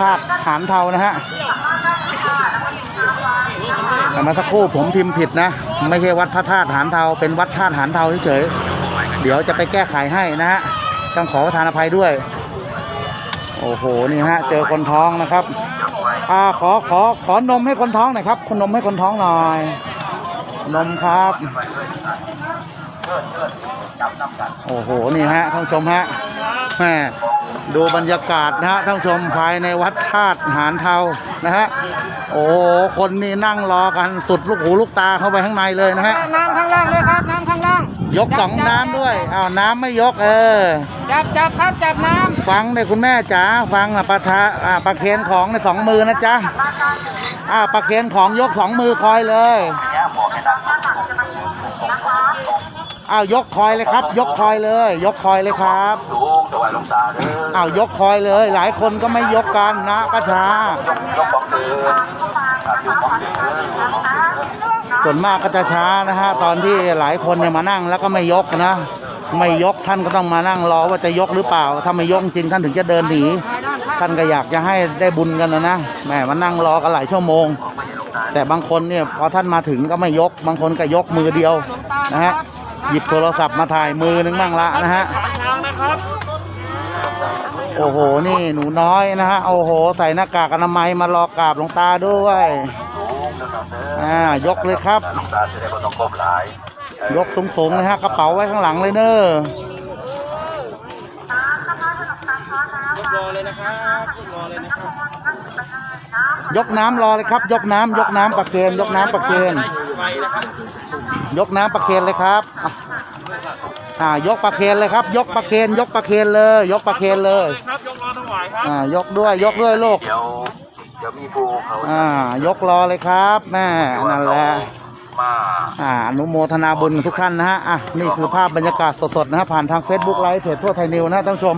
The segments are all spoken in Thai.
ธาตุหานเทานะฮะแต่มาสักครู่ผมพิมพ์ผิดนะ ไม่ใช่วัดพระธาตุหานเทาเป็นวัดธาตุหานเทาเฉยๆเดี๋ยวจะไปแก้ไขให้นะฮะต้องขอประทานอภัยด้วย โอ้โหนี่ฮะ เจอคนท้องนะครับอ่าขอขอขอนมให้คนท้องหน่อยครับขนมให้คนท้องหน่อย นมครับ โอ้โหนี่ฮะท่านชมฮะแม่ ดูบรรยากาศนะฮะท่านผู้ชมภายในวัดธาตุหานเทานะฮะโอ้โหคนนี่นั่งรอกันสุดลูกหูลูกตาเข้าไปข้างในเลยนะฮะน้ำข้างล่างเลยครับน้ำข้างล่าง ยกสองน้ำด้วยอ้าวน้ำไม่ยกเออจับจับครับจับน้ฟังเลยคุณแม่จ๋าฟังอะปลาทะอ่าปลาเคนของในสองมือนะจ๊ะอ่าปลาเคนของยกสองมือคอยเลยอ้าวยกคอยเลยครับ ยกคอยเลย ยกคอยเลยครับสูงถ วายหลวงตาเด้ออ้าวยกคอยเลย หลายคนก็ไม่ยกกันนะป้าชายกยกของเดินครับยกของเดินส่วนมากก็จะช้านะฮะตอนที่หลายคนเนี่ยมานั่งแล้วก็ไม่ยกนะ ไม่ยกท่านก็ต้องมานั่งรอว่าจะยกหรือเปล่า ถ้าไม่ยกจริงท่านถึงจะเดินหนีท่านก็อยากจะให้ได้บุญกันนะนะแหมมานั่งรอกันหลายชั่วโมง แต่บางคนเนี่ยพอท่านมาถึงก็ไม่ยก บางคนก็ยกมือเดียวนะฮะหยิบโทรศัพท์มาถ่ายมือนึงบ้างละนะฮะ โอ้โห นี่หนูน้อยนะฮะ โอ้โห ใส่หน้ากากอนามัยมารอกราบหลวงตาด้วยอ่ายกเลยครับ หลวงตาจะได้บ่ต้องก้มหลายยกสูงๆเลยฮะ กระเป๋าไว้ข้างหลังเลยเนอะยกน้ำรอเลยครับ ยกน้ำยกน้ำประเคนยกน้ำประเคน ยกน้ำประเคนเลยครับ อ่ายกประเคนเลยครับ ยกประเคนยกประเคนเลย ยกประเคนเลยครับยกรอถวายครับอ่ายกด้วยยกด้วยลูกเดี๋ยวเดี๋ยวมีภูเขาอ่ายกรอเลยครับแม่นั่นแหละมาอ่าอนุโมทนาบุญทุกท่านนะฮะอะนี่คือภาพบรรยากาศสดๆนะฮะผ่านทาง Facebook ไลฟ์เพจทั่วไทยนิวนะฮะท่านผู้ชม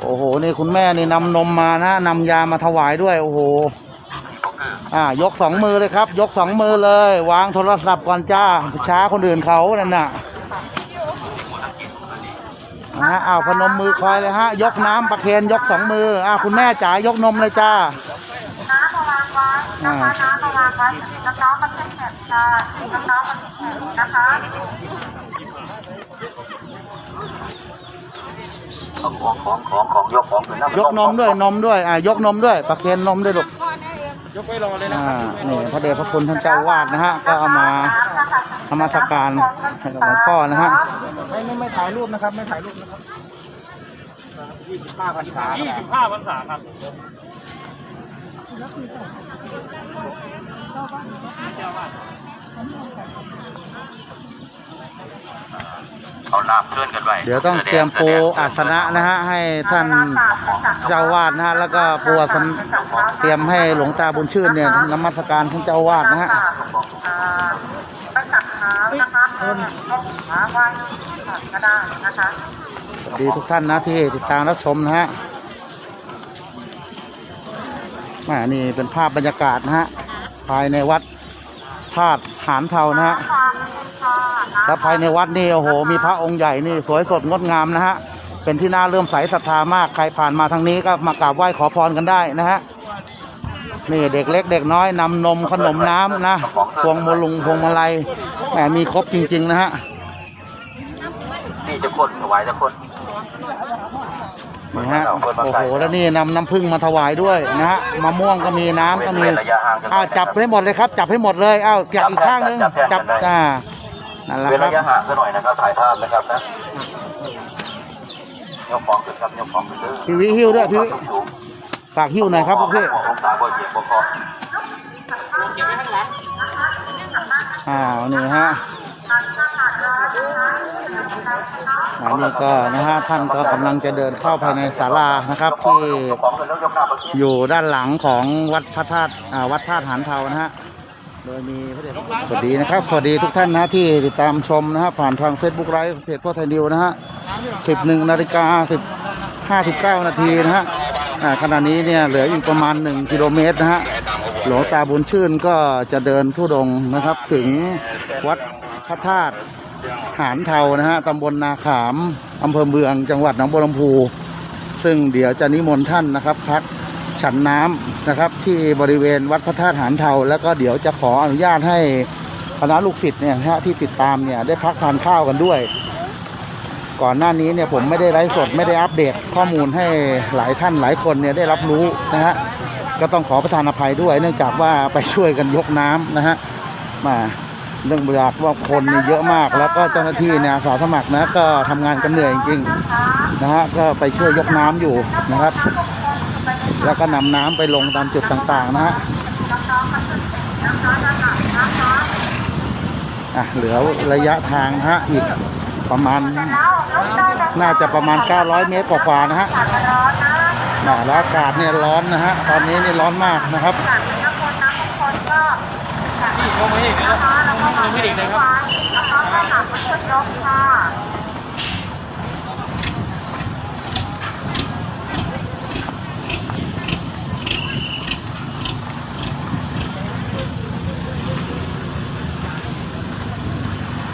โอ้โหนี่คุณแม่นี่นำนมมานะนำยามาถวายด้วยโอ้โห อ่ายกสองมือเลยครับ ยกสองมือเลย วางโทรศัพท์ก่อนจ้า ช้าคนอื่นเขานั่นน่ะนะฮะอ้าวพนมมือคอยเลยฮะ ยกน้ำประเคนยกสองมืออ่าคุณแม่จ๋ายกนมเลยจ้าน้ำมาวางไว้นะคะน้ำมาวางไว้น้องๆมันเป็นแขกค่ะน้องๆมันเป็นแขกนะคะของของของของของยกของขึ้นยกนมด้วยนมด้วยอ่ายกนมด้วย ประเคนนมด้วยลูก ยกไว้รอเลยนะอ่านี่พระเดชพระคุณท่านเจ้าวาดนะฮะก็เอามาธรรมสการให้กับหลวงพ่อนะฮะไม่ไม่ไม่ถ่ายรูปนะครับ ไม่ถ่ายรูปนะครับยี่สิบห้าพรรษายี่สิบห้าพรรษาครับเอาน้ำ เคลื่อนกันไว้เดี๋ยวต้องเตรียมปูอาสนะนะฮะให้ท่านเจ้าวาดนะฮะแล้วก็ปูอาสนะเตรียมให้หลวงตาบุญชื่นเนี่ยนมัสการท่านเจ้าวาดนะฮะอ่าไปตักน้ำนะคะเพิ่มน้ำไว้ก็ได้นะคะสวัสดีทุกท่านนะที่ติดตามรับชมนะฮะแหม่นี่เป็นภาพบรรยากาศนะฮะภายในวัด ธาตุหานเทานะฮะแล้วภายในวัดนี่โอ้โห มีพระองค์ใหญ่นี่สวยสดงดงามนะฮะ เป็นที่น่าเลื่อมใสศรัทธามาก ใครผ่านมาทางนี้ก็มากราบไหว้ขอพรกันได้นะฮะ นี่เด็กเล็กเด็กน้อยนำนมขนมน้ำนะพวงมลุงพวงมาลัยแหมมีครบจริง ๆ นะฮะ นี่จะคนถวายจะคน นี่ฮะโอ้โหแล้วนี่นำน้ำผึ้งมาถวายด้วยนะฮะมะม่วงก็มีน้ำก็มีเว้นระยะห่างกันอ้าวจับให้หมดเลยครับ จับให้หมดเลยอ้าวจับอีกข้างนึงจับอ่านั่นแหละเว้นครัระบยะห่างกันหน่อยนะครับถ่ายภาพนะครับนะยกของขึ้นครับยกของขึ้นเด้อพี่วิหิ้วด้วยพี่วิสูงฝากหิ้วหน่อยครับพวกพี่หลวงตาบ่เหยียบบ่คออ้าวนี่ฮะ อันนี้ก็นะฮะท่านก็กำลังจะเดินเข้าภายในศาลานะครับที่อยู่ด้านหลังของวัดพระธาตุอ่าวัดธาตุหานเทานะฮะโดยมีพระเดชสวัสดีนะครับ สวัสดีทุกท่านนะที่ติดตามชมนะฮะผ่านทาง Facebook ไลฟ์เพจทั่วไทยนิวนะฮะ11นาฬิกา10 59นาทีนะฮะอ่าขณะนี้เนี่ยเหลืออีกประมาณ1กิโลเมตรนะฮะหลวงตาบุญชื่นก็จะเดินทุดงนะครับถึงวัดพระธาตุ หานเทานะฮะตำบลนาขามอำเภอเมืองจังหวัดหนองบัวลำพู ซึ่งเดี๋ยวจะนิมนต์ท่านนะครับพักฉันน้ำนะครับ ที่บริเวณวัดพระธาตุหานเทา แล้วก็เดี๋ยวจะขออนุญาตให้คณะลูกศิษย์เนี่ยฮะที่ติดตามเนี่ยได้พักทานข้าวกันด้วย ก่อนหน้านี้เนี่ยผมไม่ได้ไลฟ์สดไม่ได้อัปเดตข้อมูลให้หลายท่านหลายคนเนี่ยได้รับรู้นะฮะก็ต้องขอประทานอภัยด้วย เนื่องจากว่าไปช่วยกันยกน้ำนะฮะมา เรื่องจากว่าคนนี่เยอะมาก แล้วก็เจ้าหน้าที่เนี่ยอาสาสมัครนะก็ทำงานกันเหนื่อยจริงๆนะฮะก็ไปช่วยยกน้ำอยู่นะครับ แล้วก็นำน้ำไปลงตามจุดต่างๆนะฮะอะเหลือระยะทางนะฮะอีกประมาณ น่าจะประมาณ 900 เมตรกว่าๆนะฮะน่ะแล้วอากาศเนี่ยร้อนนะฮะตอนนี้นี่ร้อนมากนะครับ ข้ามาให้อีกเลยนะเขาไม่ให้อีกเลยครับ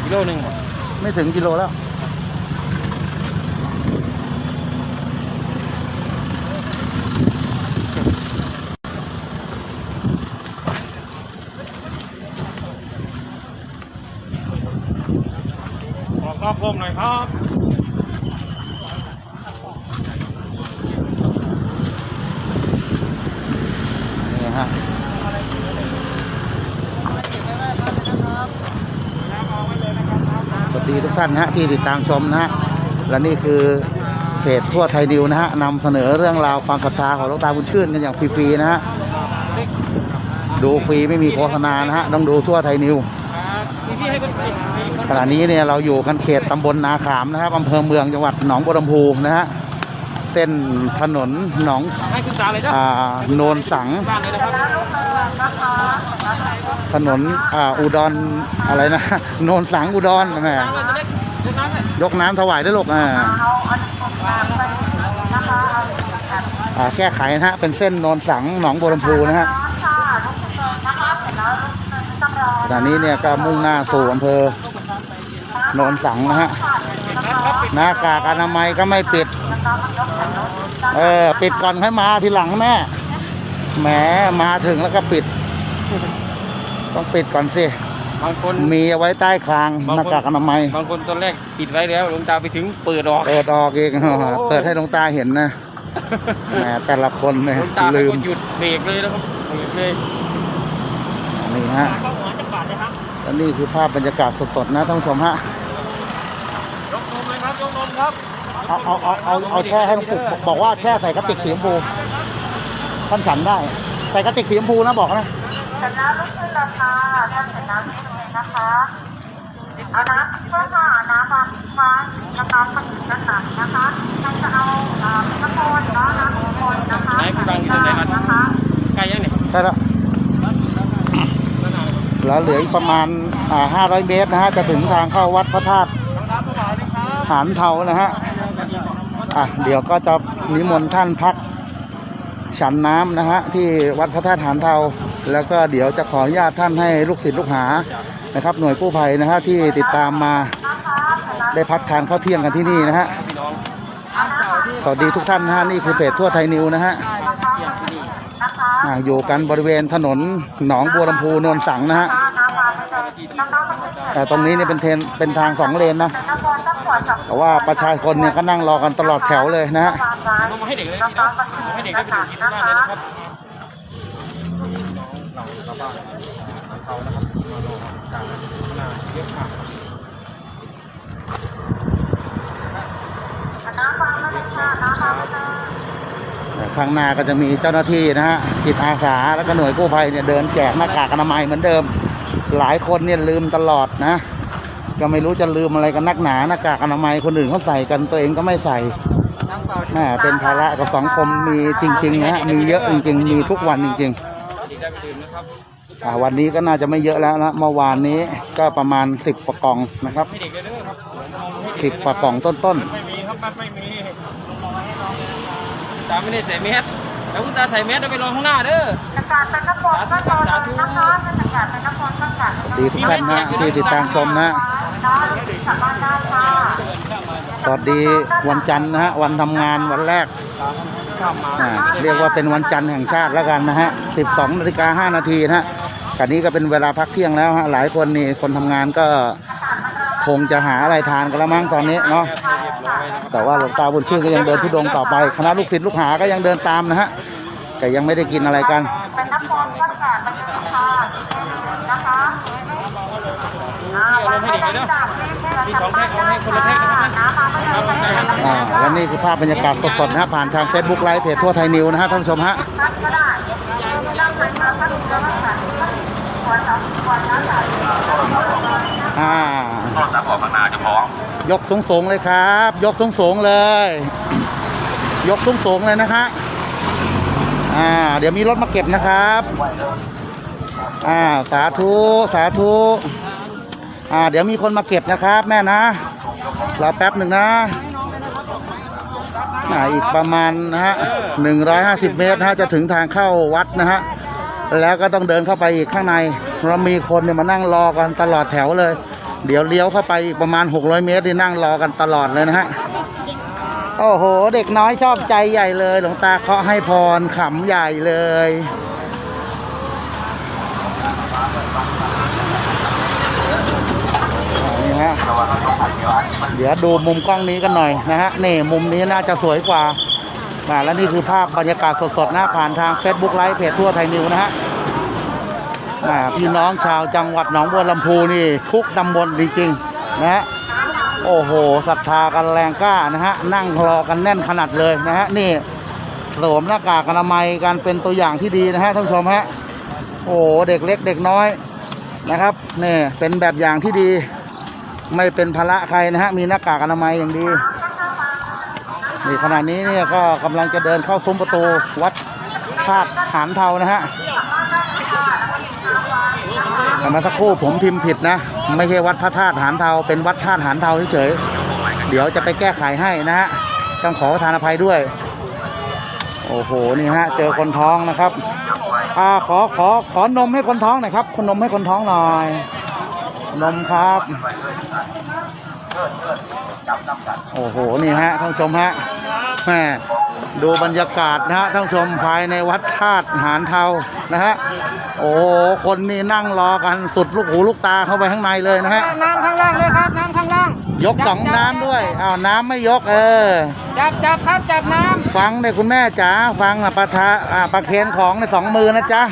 กิโลหนึ่งไม่ถึงกิโลแล้ว อครอบคลุมหน่อยครับนี่ฮะสวัสดีทุกท่านนะฮะที่ติดตามชมนะฮะและนี่คือเพจทั่วไทยนิวนะฮะนำเสนอเรื่องราวความศรัทธาของหลวงตาบุญชื่นกันอย่างฟรีๆนะฮะดูฟรีไม่มีโฆษณานะฮะต้องดูทั่วไทยนิว ขณะนี้เนี่ยเราอยู่กันเขตตำบลนาขามนะครับอำเภอเมืองจังหวัดหนองบัวลำพูนะฮะเส้นถนนหนองให้คุณตาเลยนะอ่าโนนสังบ้านเลยนะครับถนนอ่าอุดรอะไรนะโนนสังอุดรแหม่น้ำเลยจะเล็กเล็กน้ำเลยยกน้ำถวายด้วยลูกอ่าอ่าแก้ไขนะฮะเป็นเส้นโนนสังหนองบัวลำพูนะฮะขณะนี้เนี่ยก็มุ่งหน้าสู่อำเภอโนนสังนะฮะหน้ากากอนามัยก็ไม่ปิด เออ ปิดก่อนค่อยมาทีหลังแม่แหมมาถึงแล้วก็ปิด ต้องปิดก่อนสิบางคนมีเอาไว้ใต้คางหน้ากากอนามัยบางคนตอนแรกปิดไว้แล้วหลวงตาไปถึงเปิดออกเปิดออกเองเปิดให้หลวงตาเห็นนะแหมแต่ละคนเนี่ยหลวงตาลืเขามก็หยุดเบรกเลยนะครับเบรกเลยนี่ฮะเข้าหัวจะบาดเลยครับและนี่คือภาพบรรยากาศสดๆนะท่านผู้ชมฮะยกนมเลย ครับยกนมครับเอาเอาเอาเอาเอาแช่ให้หลวงปู่บอกว่าแช่ใส่กระติกสีชมพูท่านฉันได้ ใส่กระติกสีชมพูนะบอกนะเสร็จแล้วลุกขึ้นราคาเริ่มเสร็จแล้วนี่เลยนะคะเอาน้ำเพื่อค่ะน้ำบางฟ้าน้ำน้ำผลิตน้ำหนักนะคะใครจะเอาเอ่อน้ำโคนเนาะน้ำโคนนะคะไหนผู้ฟังอยู่ตรงไหนครับนะคะใกล้ยังเนี่ยใช่แล้วแล้วเหลืออีกประมาณอ่า500 เมตรนะฮะ จะถึงทางเข้าวัดพระธาตุ หานเทานะฮะอะเดี๋ยวก็จะนิมนต์ท่านพักฉันน้ำนะฮะที่วัดพระธาตุหานเทาแล้วก็เดี๋ยวจะขออนุญาตท่านให้ลูกศิษย์ลูกหานะครับ หน่วยกู้ภัยนะฮะที่ติดตามมาได้พักทานข้าวเที่ยงกันที่นี่นะฮะสวัสดีทุกท่านนะฮะนี่คือเพจทั่วไทยนิวนะฮะอยู่กันบริเวณถนนหนองบัวลำพูนนสังนะฮะแต่ตรงนี้เนี่ยเป็นเทนเป็นทางสองเลนนะ แต่ว่าประชาชนเนี่ยก็นั่งรอกันตลอดแถวเลยนะฮะวางไว้เอามาให้เด็กเลยน้ำน้ำผลิตเอาให้เด็กน้ได้ไปดูกินที่บ้านเลยนะครับน้ำวางมาเลยค่ะน้ำวางมาเลยข้างหน้าก็จะมีเจ้าหน้าที่นะฮะจิตอาสาแล้วก็หน่วยกู้ภัยเนี่ยเดินแจกหน้ากากอนามัยเหมือนเดิม หลายคนเนี่ยลืมตลอดนะ ก็ไม่รู้จะลืมอะไรกันนักหนาหน้ากากอนามัยคนอื่นเขาใส่กันตัวเองก็ไม่ใส่แม่เป็นภาระกับสังคมมีจริงๆนะฮะมีเยอะจริงๆ มีทุกวันจริงเด็กได้ไปดื่มนะครับๆอ่าวันนี้ก็น่าจะไม่เยอะแล้วนะเมื่อวานนี้ก็ประมาณสิบกว่ากล่องนะครับให้เด็กเลยเด้อครับเอามาให้เด็กสิบกว่ากล่องต้นไม่มีครับบัตรไม่มีตาไม่ได้ใส่แมสแล้วคุณตาใส่แมสแล้วไปรอข้างหน้าเด้ออากาศเป็นน้ำฝนก็รอเลยนะคะเป็นอากาศเป็นน้ำฝนก็อากาศๆดีทุกท่านนะที่ติดตามชมนะใน้อง สวัสดีวันจันทร์นะฮะวันทำงานวันแรกอ่าเรียกว่าเป็นวันจันทร์แห่งชาติแล้วกันนะฮะ 12นาฬิกา5นาทีนะฮะกันนี้ก็เป็นเวลาพักเที่ยงแล้วฮะหลายคนนี่คนทำงานก็คงจะหาอะไรทานกันแล้วมั้งตอนนี้เนาะแต่ว่าหลวงตาบุญชื่นก็ยังเดินทุดงต่อไป คณะลูกศิษย์ลูกหาก็ยังเดินตามนะฮะแต่ยังไม่ได้กินอะไรกันเป็นนักบอลก็แข่เป็นนักค่ะนะคะ อ่าวันนี้ได้จับที่สองแพ็คเอาให้คนละแพ็คนะครับอ่าและนี่คือภาพบรรยากาศสดๆนะฮะผ่านทาง Facebook ไลฟ์เพจทั่วไทยนิวนะฮะท่านผู้ชมฮะอ่าพักแล้วก็สั่งขอสองขอน้ำใส่อ่าโทรศัพท์ออกข้างหน้าเจะฟ้าของยกสูงสูงๆเลยครับ ยกสูงสูงๆเลย ยกสูงสูงๆเลยนะฮะอ่าเดี๋ยวมีรถมาเก็บนะครับ อ่าสาธุสาธุ อ่าเดี๋ยวมีคนมาเก็บนะครับ แม่นะรอแป๊บหนึ่งนะอ่าอีกประมาณนะฮะหนึ่งร้อยห้าสิบเมตรนะฮะจะถึงทางเข้าวัดนะฮะแล้วก็ต้องเดินเข้าไปอีกข้างใน เรามีคนเนี่ยมานั่งรอกันตลอดแถวเลย เดี๋ยวเลี้ยวเข้าไปอีกประมาณ 600 เมตรที่นั่งรอกันตลอดเลยนะฮะโอ้โห เด็กน้อยชอบใจใหญ่เลย หลวงตาเคาะให้พรขำใหญ่เลย ฮะเดี๋ยวดูมุมกล้องนี้กันหน่อยนะฮะนี่มุมนี้น่าจะสวยกว่าอ่าและนี่คือภาพบรรยากาศสดๆหนะผ่านทาง Facebook ไลฟ์เพจทั่วไทยนิวนะฮะอ่าพี่น้องชาวจังหวัดหนองบัวลำพูนี่ทุกตำบลจริงๆนะฮะโอ้โหศรัทธากันแรงกล้านะฮะนั่งรอกันแน่นขนาดเลยนะฮะนี่สวมหน้ากากอนามัยกันเป็นตัวอย่างที่ดีนะฮะท่านผู้ชมฮะโอ้โหเด็กเล็กเด็กน้อยนะครับนี่เป็นแบบอย่างที่ดี ไม่เป็นภาระใครนะฮะ มีหน้ากากอนามัยอย่างดี นี่ขณะนี้เนี่ยก็กำลังจะเดินเข้าซุ้มประตูวัดธาตุหานเทานะฮะแต่มาสักครู่ผมพิมพ์ผิดนะ ไม่ใช่วัดพระธาตุหานเทา เป็นวัดธาตุหานเทาเฉยๆ เดี๋ยวจะไปแก้ไขให้นะฮะ ต้องขอทานอภัยด้วย โอ้โห นี่ฮะ เจอคนท้องนะครับอ่าขอขอขอนมให้คนท้องหน่อยครับ คนนมให้คนท้องหน่อย นมครับ โอ้โห นี่ฮะท่านผู้ชมฮะแม่ดูบรรยากาศนะฮะท่านผู้ชมภายในวัดธาตุหานเทานะฮะ โอ้โหคนนี่นั่งรอกันสุดลูกหูลูกตาเข้าไปข้างในเลยนะฮะ น้ำข้างล่างเลยครับ น้ำข้างล่าง ยกสองน้ำด้วย อ้าวน้ำไม่ยกเออ จับจับครับจับน้ฟังเนี่ยคุณแม่จ๋า ฟังอะประทะอ่าประเคนของในสองมือนะจ๊ะ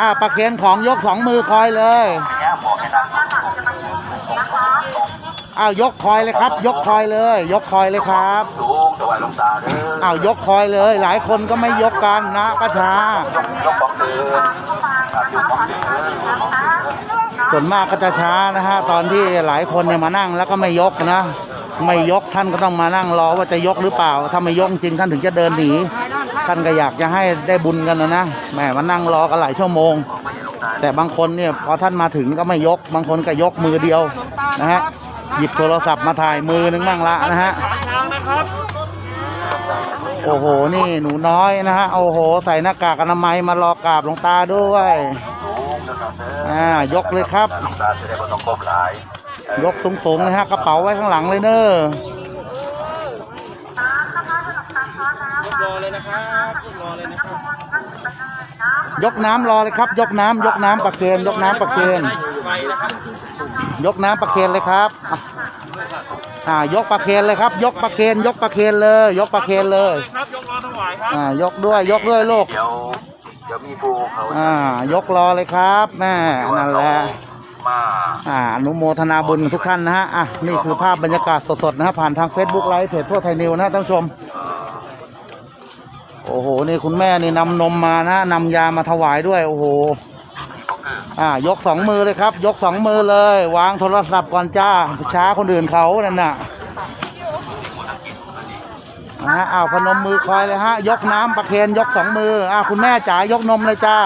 อ่าประเคนของยกสองมือคอยเลยเนี่ยบ อกให้นั่งอ้าวยกคอยเลยครับ ยกคอยเลย ยกคอยเลยครับสูงถวายหลวงตาเด้ออ้าวยกคอยเลย หลายคนก็ไม่ยกกันนะประชายกยกของเดินครับยกของเดินส่วนมากก็จะช้านะฮะตอนที่หลายคนเนี่ยมานั่งแล้วก็ไม่ยกนะ ไม่ยกท่านก็ต้องมานั่งรอว่าจะยกหรือเปล่า ถ้าไม่ยกจริงท่านถึงจะเดินหนีท่านก็อยากจะให้ได้บุญกันนะนะแหมมานั่งรอกันหลายชั่วโมง แต่บางคนเนี่ยพอท่านมาถึงก็ไม่ยก บางคนก็ยกมือเดียวนะฮะหยิบโทรศัพท์มาถ่ายมือนึงบ้างละนะฮะโอ้โหนี่หนูน้อยนะฮะโอ้โห ใส่หน้ากากอนามัยมารอกราบหลวงตาด้วยอ่ายกเลยครับ ยกสูงๆเลยฮะกระเป๋าไว้ข้างหลังเลยเนอะำรอเลยนะครับรอเลยนะครับ ยกน้ำรอเลยครับ ยกน้ำยกน้ำประเคนยกน้ำประเคนไฟนยกน้ำประเคนเลยครับอ่ายกประเคนเลยครับ ยกประเคนยกประเคนเลย ยกประเคนเลยครับยกรอถวายครับอ่ายกด้วยยกด้วยลูกเดี๋ยวเดี๋ยวมีภูเขาอ่ายกรอเลยครับแม่นั่นแหละมาอ่าอนุโมทนาบุญทุกท่านนะฮะอะนี่คือภาพบรรยากาศสดๆนะฮะผ่านทาง Facebook ไลฟ์เพจทั่วไทยนิวนะฮะท่านผู้ชม โอ้โห นี่คุณแม่นี่นำนมมานะนำยามาถวายด้วย โอ้โห อ่า ยกสองมือเลยครับ ยกสองมือเลย วางโทรศัพท์ก่อนจ้า ช้าคนอื่นเขานั่นน่ะนะฮะอ้าวพนมมือคอยเลยฮะ ยกน้ำประเคนยกสองมือ อ่าคุณแม่จ๋ายกนมเลยจ้า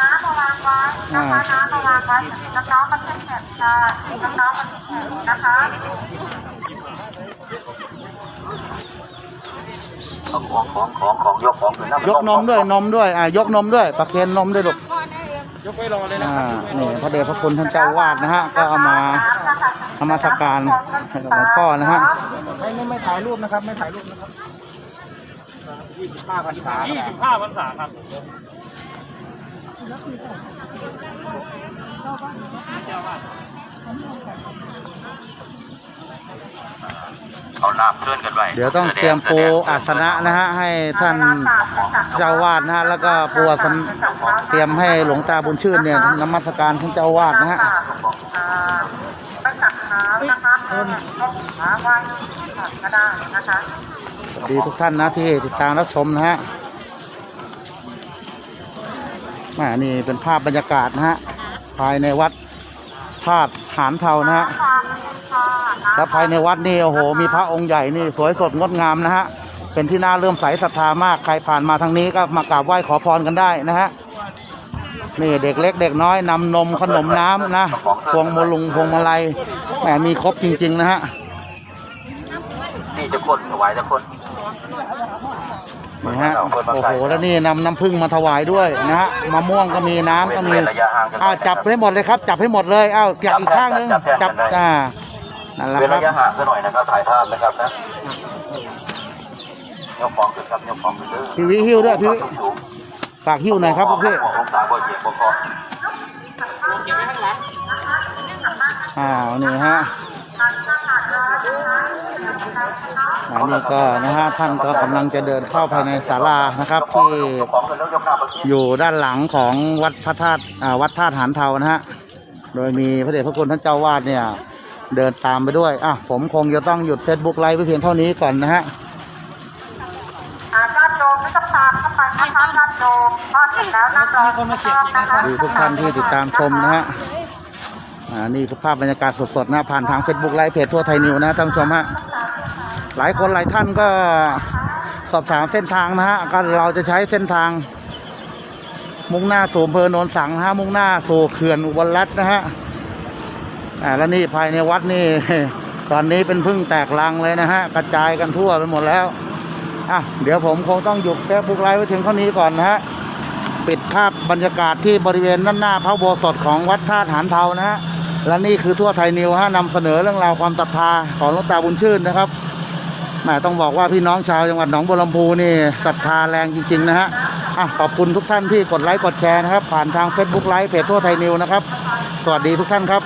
น้ำมาวางไว้นะคะน้ำมาวางไว้น้องๆมันแข็งแข็งค่ะน้องๆมันแข็งนะคะ ของของของของของยกของคือน้ำยกนมด้วยนมด้วยอ่ายกนมด้วยประเคนนมด้วยลูกยกไว้รอเลยนะอ่าครับนี่พระเดชพระคุณท่านเจ้าวาดนะฮะก็เอามาเอามาสักการให้กับหลวงพ่อนะฮะไม่ไม่ไม่ถ่ายรูปนะครับ ไม่ถ่ายรูปนะครับยี่สิบห้าพรรษายี่สิบห้าพรรษาครับเอาน้ำ เพื่อนกันไว้เดี๋ยวต้องเตรียมปูอาสนะนะฮะให้ท่านเจ้าวาดนะฮะแล้วก็ปูอาสนะเตรียมให้หลวงตาบุญชื่นเนี่ยนมัสการท่านเจ้าวาดนะฮะอ่าไปตักน้ำนะคะเพิ่มขาไว้ก็ได้นะคะสวัสดีทุกท่านนะที่ติดตามรับชมนะฮะแหม่นี่เป็นภาพบรรยากาศนะฮะภายในวัดธาตุหานเทานะฮะ และภายในวัดนี่โอ้โห มีพระองค์ใหญ่นี่สวยสดงดงามนะฮะ เป็นที่น่าเลื่อมใสศรัทธามาก ใครผ่านมาทางนี้ก็มากราบไหว้ขอพรกันได้นะฮะ นี่เด็กเล็กเด็กน้อยนำนมขนมน้ำนะพวงมลุงพวงมาลัยแหมมีครบจริง ๆ นะฮะ นี่จะคนถวายจะคนนี่ฮะโอ้โหแล้วนี่นำน้ำผึ้งมาถวายด้วยนะฮะมะม่วงก็มีน้ำก็มีเว้นระยะห่างกันอ้าวจับให้หมดเลยครับ จับให้หมดเลยอ้าวจับอีกข้างนึงจับอ่านั่นแหละ เว้นครัระบยะห่างกันหน่อยนะครับถ่ายภาพนะครับนะยกฟองขึ้นครับยกฟองขึ้นเด้อพี่วิหิ้วด้วยพี่วิสูงฝากหิ้วหน่อยครับพวกพี่หมองตาบ่เหยียบบ่คออ้าวนี่ฮะอันนี้ก็นะฮะท่านก็กำลังจะเดินเข้าภายในศาลานะครับที่ยกฟองขึ้นแล้วยกหน้าไปที่อยู่ด้านหลังของวัดพระธาตุอ่าวัดธาตุหานเทานะฮะโดยมีพระเดชพระคุณท่านเจ้าวาดเนี่ย เดินตามไปด้วย อะ ผมคงจะต้องหยุดเฟซบุ๊กไลฟ์ไปเพียงเท่านี้ก่อนนะฮะอ่าด้านโดมไม่ต้องตามเข้าไปนะคะด้านโดมพอเสร็จแล้วนั่งรอนะคะดูทุกท่านที่ติดตามชมนะฮะอ่านี่คือภาพบรรยากาศสดๆนะผ่านทาง Facebook ไลฟ์เพจทั่วไทยนิวนะท่านผู้ชมฮะหลายคนหลายท่านก็สอบถามเส้นทางนะฮะก็เราจะใช้เส้นทาง มุ่งหน้าสู่อำเภอโนนสังนะฮะมุ่งหน้าสู่เขื่อนอุบลรัตน์นะฮะ อ่าแล้วนี่ภายในวัดนี่ ตอนนี้เป็นพึ่งแตกรังเลยนะฮะ กระจายกันทั่วไปหมดแล้วอะเดี๋ยวผมคงต้องหยุดเฟซบุ๊กไลฟ์ไว้ถึงเท่านี้ก่อนนะฮะ ปิดภาพบรรยากาศที่บริเวณด้านหน้าพระโบสถของวัดธาตุหานเทานะฮะ และนี่คือทั่วไทยนิวฮะนำเสนอเรื่องราวความศรัทธาของหลวงตาบุญชื่นนะครับแหมต้องบอกว่าพี่น้องชาวจังหวัดหนองบัวลำพูนี่ศรัทธาแรงจริงๆนะฮะอะขอบคุณทุกท่านที่กดไลค์กดแชร์นะครับ ผ่านทาง Facebook ไลฟ์เพจทั่วไทยนิวนะครับ สวัสดีทุกท่านครับ